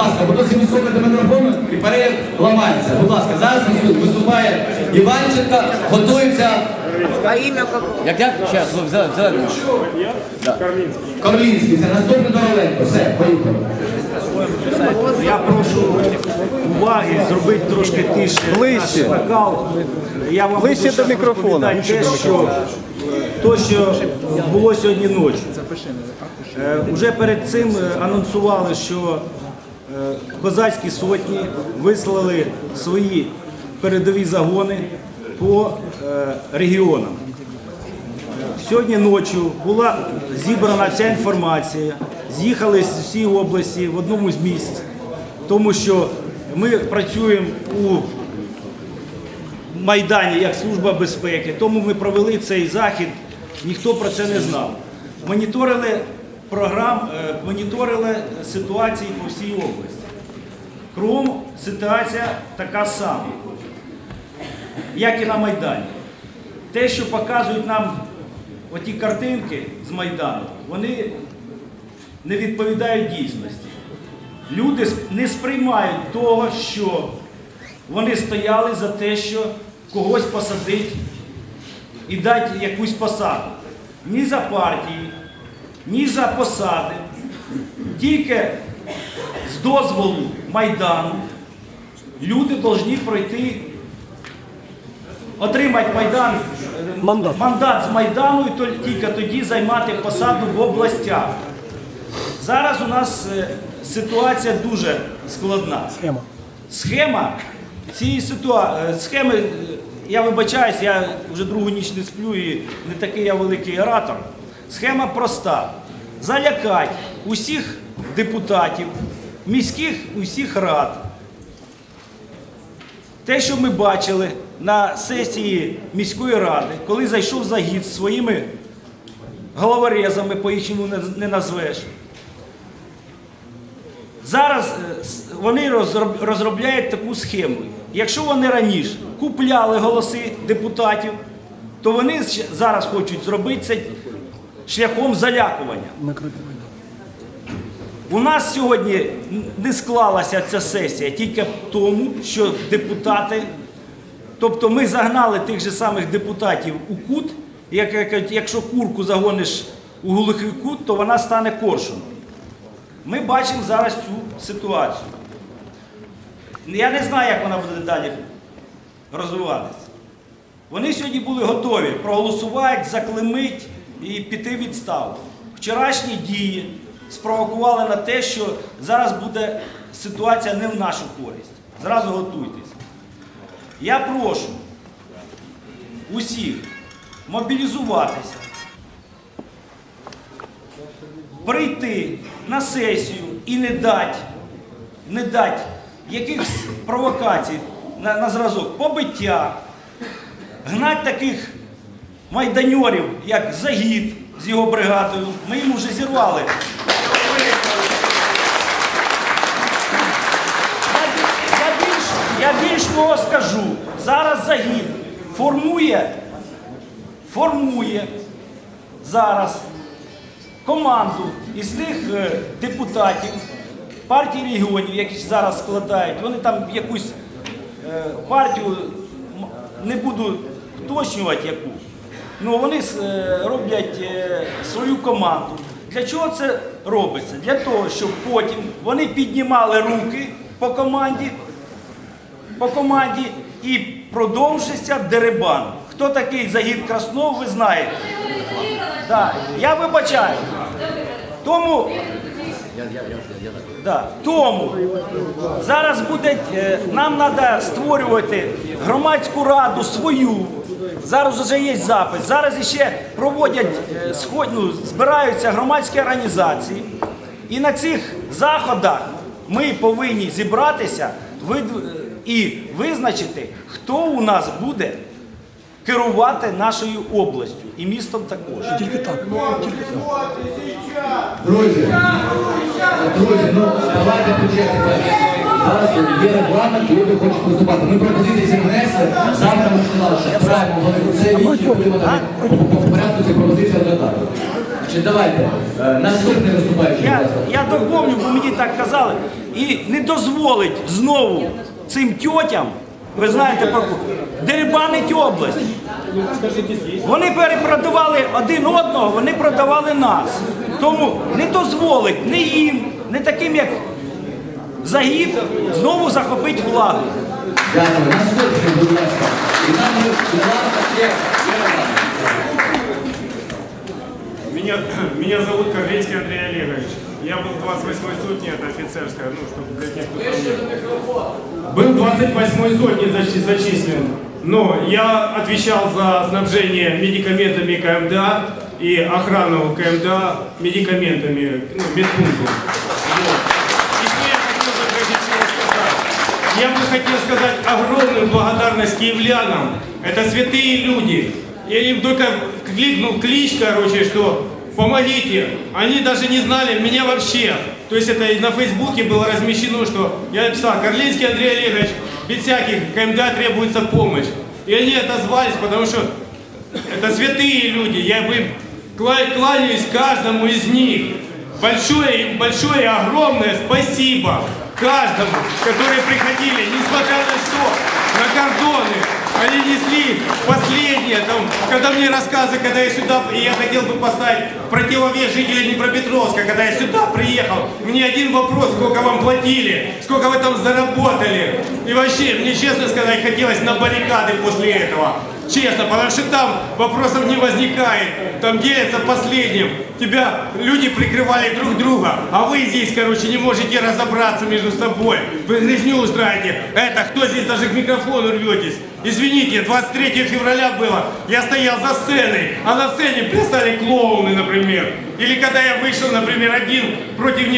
ласка, всі високо до мікрофону і перелік ламається. Будь ласка, зараз виступає Іванченко, готується. А имя какое? Як як? Зараз, взяли, взяли. Карлінський, це наступний Дороленко. Все, поїхали. Я прошу уваги, зробити трошки тише. Ближче. наш. Я вам Ближче буду до щас мікрофона. розповідати Те, що, то, що було сьогодні ночі. Е, Уже перед цим е, анонсували, що козацькі сотні вислали свої передові загони по е, регіонам. Сьогодні ночі була зібрана вся інформація, з'їхали з всі області в одному з місць, тому що ми працюємо у Майдані як служба безпеки, тому ми провели цей захід, ніхто про це не знав. Моніторили програм, е, моніторили ситуації по всій області. Кругом ситуація така сама, як і на Майдані. Те, що показують нам оті картинки з Майдану, вони не відповідають дійсності. Люди не сприймають того, що вони стояли за те, що когось посадить і дати якусь посаду. Ні за партії, ні за посади. Тільки з дозволу Майдану люди повинні пройти отримати Майдан, е, Мандат. мандат з Майдану і тільки тоді займати посаду в областях. Зараз у нас е, ситуація дуже складна. Схема. Схема цієї ситуації, схеми, е, я вибачаюсь, я вже другу ніч не сплю і не такий я великий оратор. Схема проста. Залякати усіх депутатів, міських усіх рад. Те, що ми бачили на сесії міської ради, коли зайшов загід з своїми головорезами, по не- не назвеш. Зараз е, вони розробляють таку схему. Якщо вони раніше купляли голоси депутатів, то вони зараз хочуть зробити це шляхом залякування. У нас сьогодні не склалася ця сесія тільки тому, що депутати, тобто ми загнали тих же самих депутатів у кут, як, як- якщо курку загониш у глухий кут, то вона стане коршуном. Ми бачимо зараз цю ситуацію. Я не знаю, як вона буде далі розвиватися. Вони сьогодні були готові проголосувати, заклемить і піти відставку. Вчорашні дії спровокували на те, що зараз буде ситуація не в нашу користь. Зразу готуйтесь. Я прошу усіх мобілізуватися, прийти на сесію і не дати, не дати якихось провокацій на, на зразок побиття, гнать таких майданьорів, як Загід з його бригадою. Ми їм вже зірвали. Я бі- більш, того скажу. Зараз Загід формує, формує зараз команду із тих е, депутатів партії регіонів, які зараз складають, вони там якусь е, партію, не буду уточнювати яку, ну вони е, роблять е, свою команду. Для чого це робиться? Для того, щоб потім вони піднімали руки по команді, по команді і продовжиться дерибан. Хто такий Загід Краснов, ви знаєте. Так, я вибачаю. Тому, да, тому зараз буде, е, нам треба створювати громадську раду свою. Зараз вже є запис. Зараз ще проводять е, ну, збираються громадські організації. І на цих заходах ми повинні зібратися і визначити, хто у нас буде керувати нашою областю і містом також. Тільки так. Друзі, друзі, ну давайте по черзі. Зараз є регламент, люди хочуть виступати. Ми пропозиції всі внесли, завтра ми сказали, що правильно вони це там по- по по порядку ці пропозиції розглядати. Значить, давайте, е, наступний виступаючий, Я, я доповню, бо мені так казали, і не дозволить знову цим тьотям, ви знаєте про дерибанить область. Вони перепродавали один одного, вони продавали нас. Тому не дозволить не їм, не таким, як загіб, знову захопить владу. Дякую. Наступний, будь ласка. І нам для вас є є регламент. Меня, меня зовут Карлицкий Андрей Олегович. Я был 28-й сотни, это офицерская, ну, чтобы для тех, кто там не- Был 28-й сотни зачи- зачислен, но я отвечал за снабжение медикаментами КМДА и охрану КМДА медикаментами, ну, медпункту. Я бы хотел сказать огромную благодарность киевлянам. Это святые люди. Я им только кликнул клич, короче, что помогите. Они даже не знали меня вообще. То есть это на Фейсбуке было размещено, что я написал, Карлинский Андрей Олегович, без всяких КМДА требуется помощь. И они отозвались, потому что это святые люди. Я бы кла- кланяюсь каждому из них. Большое большое огромное спасибо каждому, которые приходили, несмотря на что, на кордоны. Они несли последнее, там, когда мне рассказы, когда я сюда, и я хотел бы поставить противовес жителей Днепропетровска, когда я сюда приехал, мне один вопрос, сколько вам платили, сколько вы там заработали. И вообще, мне честно сказать, хотелось на баррикады после этого. Честно, потому что там вопросов не возникает. Там делятся последним. Тебя люди прикрывали друг друга, а вы здесь, короче, не можете разобраться между собой. Вы грызню устраиваете. Это, кто здесь даже к микрофону рветесь? Извините, 23 февраля было, я стоял за сценой, а на сцене плясали клоуны, например. Или когда я вышел, например, один против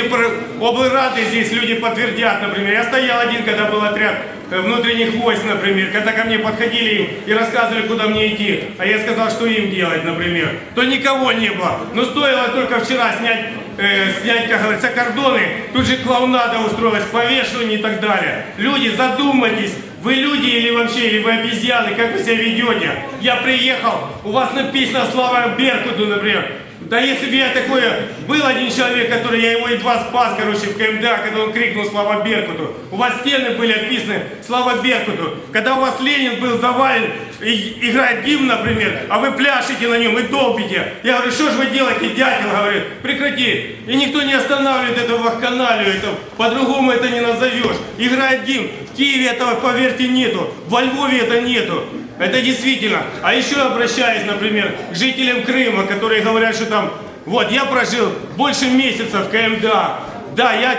облрады, здесь люди подтвердят, например. Я стоял один, когда был отряд внутренних войск, например, когда ко мне подходили и рассказывали, куда мне идти, а я сказал, что им делать, например, то никого не было. Но стоило только вчера снять, э, снять, как говорится, кордоны, тут же клоунада устроилась, повешивание и так далее. Люди, задумайтесь, вы люди или вообще, или вы обезьяны, как вы себя ведете? Я приехал, у вас написано «Слава Беркуту», например. Да если бы я такое... Был один человек, который, я его едва спас, короче, в КМДА, когда он крикнул «Слава Беркуту». У вас стены были описаны «Слава Беркуту». Когда у вас Ленин был завален, и играет гимн, например, а вы пляшете на нем и долбите. Я говорю, что же вы делаете, дятел, говорит, прекрати. И никто не останавливает эту вахканалию, это, по-другому это не назовешь. Играет гимн. В Киеве этого, поверьте, нету. Во Львове это нету. Это действительно. А еще обращаюсь, например, к жителям Крыма, которые говорят, что там, вот, я прожил больше месяца в КМДА. Да, я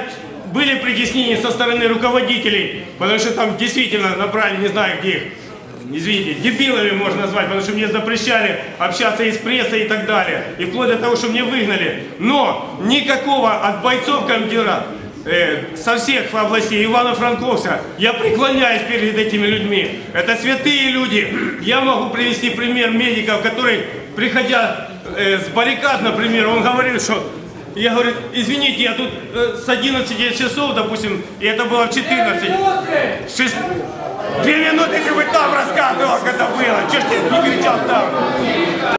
были притеснения со стороны руководителей, потому что там действительно набрали, не знаю где их, извините, дебилами можно назвать, потому что мне запрещали общаться и с прессой и так далее. И вплоть до того, что мне выгнали. Но никакого от бойцов командира э, со всех областей Ивано-Франковска я преклоняюсь перед этими людьми. Это святые люди. Я могу привести пример медиков, который, приходя э, с баррикад, например, он говорил, что я говорю, извините, я тут э, с 11 часов, допустим, и это было в 14. Шесть- Две минуты, как бы там рассказывал, когда было. Че ж ты не кричал там?